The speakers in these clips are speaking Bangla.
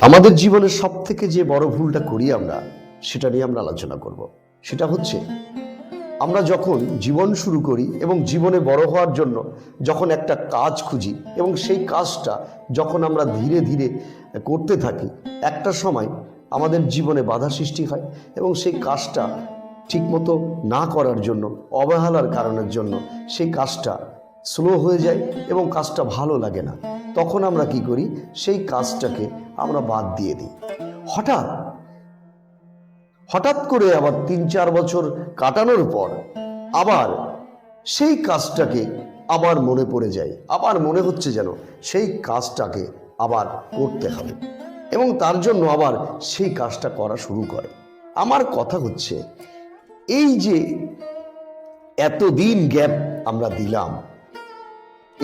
আমাদের জীবনের সব থেকে যে বড় ভুলটা করি আমরা, সেটা নিয়ে আমরা আলোচনা করব। সেটা হচ্ছে, আমরা যখন জীবন শুরু করি এবং জীবনে বড় হওয়ার জন্য যখন একটা কাজ খুঁজি এবং সেই কাজটা যখন আমরা ধীরে ধীরে করতে থাকি, একটা সময় আমাদের জীবনে বাধা সৃষ্টি হয় এবং সেই কাজটা ঠিকমতো না করার জন্য, অবহেলার কারণের জন্য সেই কাজটা স্লো হয়ে যায় এবং কাজটা ভালো লাগে না। তখন আমরা কি করি? সেই কাজটাকে আমরা বাদ দিয়ে দিই। হঠাৎ হঠাৎ করে আবার তিন চার বছর কাটানোর পর আবার সেই কাজটাকে আবার মনে পড়ে যায়। আবার মনে হচ্ছে যেন সেই কাজটাকে আবার করতে হবে এবং তার জন্য আবার সেই কাজটা করা শুরু করে। আমার কথা হচ্ছে, এই যে এতদিন গ্যাপ আমরা দিলাম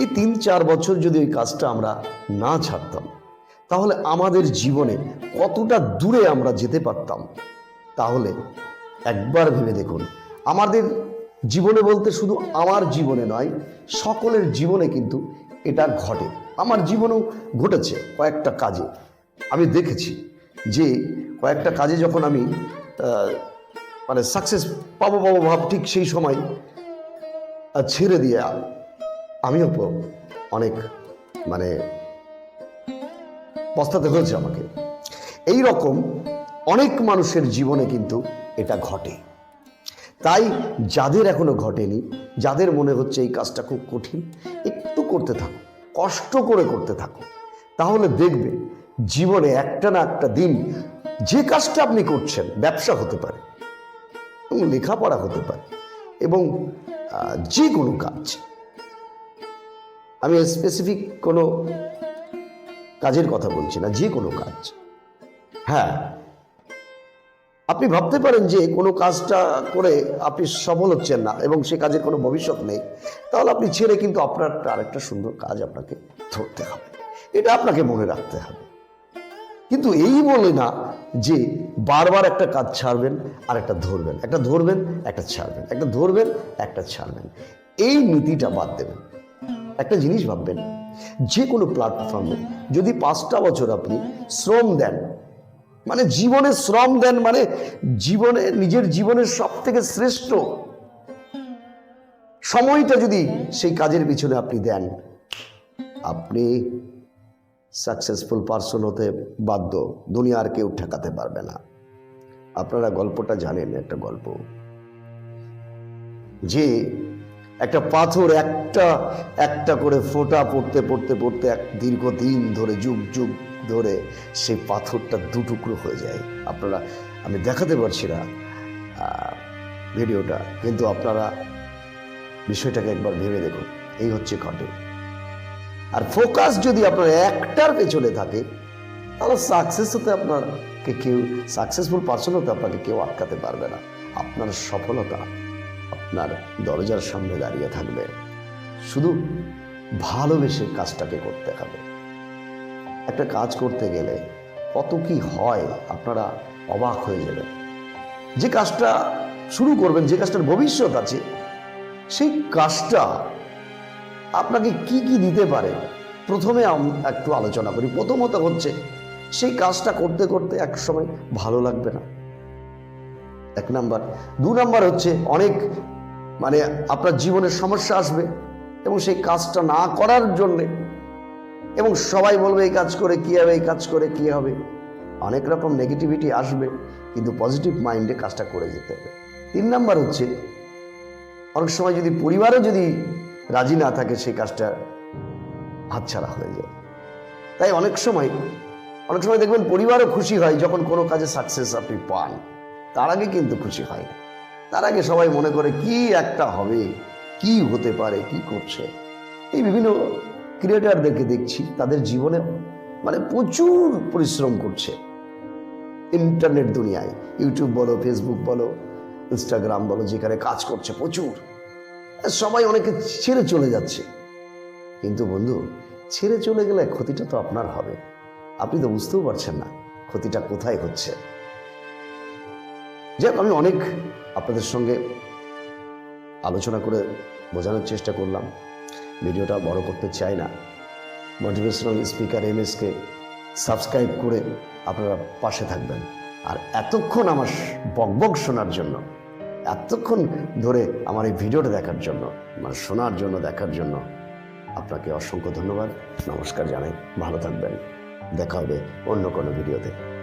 এই তিন চার বছর যদি ওই কাজটা আমরা না ছাড়তাম, তাহলে আমাদের জীবনে কতটা দূরে আমরা যেতে পারতাম? তাহলে একবার ভেবে দেখুন, আমাদের জীবনে বলতে শুধু আমার জীবনে নয়, সকলের জীবনে কিন্তু এটা ঘটে। আমার জীবনেও ঘটেছে কয়েকটা কাজে। আমি দেখেছি যে কয়েকটা কাজে যখন আমি মানে সাকসেস পাবো পাবো ভাব ঠিক সেই সময় ছেড়ে দিয়ে আমিও অনেক মানে পস্তাতে হয়েছে আমাকে। এই রকম অনেক মানুষের জীবনে কিন্তু এটা ঘটে। তাই যাদের এখনও ঘটেনি, যাদের মনে হচ্ছে এই কাজটা খুব কঠিন, একটু করতে থাকো, কষ্ট করে করতে থাকো। তাহলে দেখবে জীবনে একটা না একটা দিন যে কাজটা আপনি করছেন, ব্যবসা হতে পারে এবং লেখাপড়া হতে পারে এবং যে কোনো কাজ। আমি স্পেসিফিক কোনো কাজের কথা বলছি না, যে কোনো কাজ। হ্যাঁ আপনি ভাবতে পারেন যে কোনো কাজটা করে আপনি সফল হচ্ছেন না এবং সে কাজের কোনো ভবিষ্যৎ নেই, তাহলে আপনি ছেড়ে কিন্তু আপনার আরেকটা সুন্দর কাজ আপনাকে ধরতে হবে। এটা আপনাকে মনে রাখতে হবে। কিন্তু এই বলে না যে বারবার একটা কাজ ছাড়বেন আর একটা ধরবেন। একটা ধরবেন, একটা ছাড়বেন। একটা ধরবেন, একটা ছাড়বেন। এই নীতিটা বাদ দেবেন। একটা জিনিস ভাববেন যে কোনো প্ল্যাটফর্মে যদি পাঁচটা বছর আপনি শ্রম দেন মানে জীবনে শ্রম দেন মানে জীবনে, নিজের জীবনের সব থেকে শ্রেষ্ঠ সময়টা যদি সেই কাজের পিছনে আপনি দেন, আপনি সাকসেসফুল পার্সন হতে বাধ্য দুনিয়ার কেউ ঠেকাতে পারবে না। আপনারা গল্পটা জানেন, একটা গল্প। যে একটা পাথর একটা একটা করে ফোঁটা পড়তে পড়তে পড়তে এক দীর্ঘদিন ধরে, যুগ যুগ ধরে সেই পাথরটা দুটুকরো হয়ে যায়। আপনারা, আমি দেখাতে পারছি না ভিডিওটা, কিন্তু আপনারা বিষয়টাকে একবার ভেবে দেখুন। এই হচ্ছে ঘটে। আর ফোকাস যদি আপনার একটার পেছনে থাকে, তাহলে সাকসেস হতে আপনাকে কেউ সাকসেসফুল পার্সন হতে আপনাকে কেউ আটকাতে পারবে না। আপনার সফলতা আপনার দরজার সামনে দাঁড়িয়ে থাকবে। শুধু ভালোবেসে কাজটাকে করতে হবে একটা কাজ করতে গেলে কত কি হয় আপনারা অবাক হয়ে যাবেন। যে কাজটা শুরু করবেন, যে কাজটার ভবিষ্যৎ আছে, সেই কাজটা আপনাকে কি কি দিতে পারে? প্রথমে একটু আলোচনা করি। প্রথমত হচ্ছে, সেই কাজটা করতে করতে এক সময় ভালো লাগবে না। এক নাম্বার। দু নাম্বার হচ্ছে, অনেক মানে আপনার জীবনের সমস্যা আসবে এবং সেই কাজটা না করার জন্যে এবং সবাই বলবে, এই কাজ করে কী হবে, এই কাজ করে কী হবে? অনেক রকম নেগেটিভিটি আসবে, কিন্তু পজিটিভ মাইন্ডে কাজটা করে যেতে হবে। তিন নাম্বার হচ্ছে, অনেক সময় যদি পরিবারও যদি রাজি না থাকে, সেই কাজটা হাতছাড়া হয়ে যায়। তাই অনেক সময় অনেক সময় দেখবেন পরিবারও খুশি হয় যখন কোনো কাজে সাকসেস আপনি পান। তার আগে কিন্তু খুশি হয় না। তার আগে সবাই মনে করে কি একটা হবে, কি হতে পারে, কি করছে। এই বিভিন্ন ক্রিয়েটারদেরকে দেখছি, তাদের জীবনে মানে প্রচুর পরিশ্রম করছে। ইন্টারনেট দুনিয়ায়, ইউটিউব বলো, ফেসবুক বলো, ইনস্টাগ্রাম বলো, যেখানে কাজ করছে প্রচুর। সবাই অনেকে ছেড়ে চলে যাচ্ছে। কিন্তু বন্ধু, ছেড়ে চলে গেলে ক্ষতিটা তো আপনার হবে। আপনি তো বুঝতেও পারছেন না ক্ষতিটা কোথায় হচ্ছে। যাক আমি অনেক আপনাদের সঙ্গে আলোচনা করে বোঝানোর চেষ্টা করলাম। ভিডিওটা বড় করতে চাই না। Motivational speaker M S K subscribe করে আপনারা পাশে থাকবেন। আর এতক্ষণ আমার বকবক শোনার জন্য, এতক্ষণ ধরে আমার এই ভিডিওটা দেখার জন্য মানে শোনার জন্য, দেখার জন্য আপনাকে অসংখ্য ধন্যবাদ। নমস্কার জানাই। ভালো থাকবেন। দেখা হবে অন্য কোনো ভিডিওতে।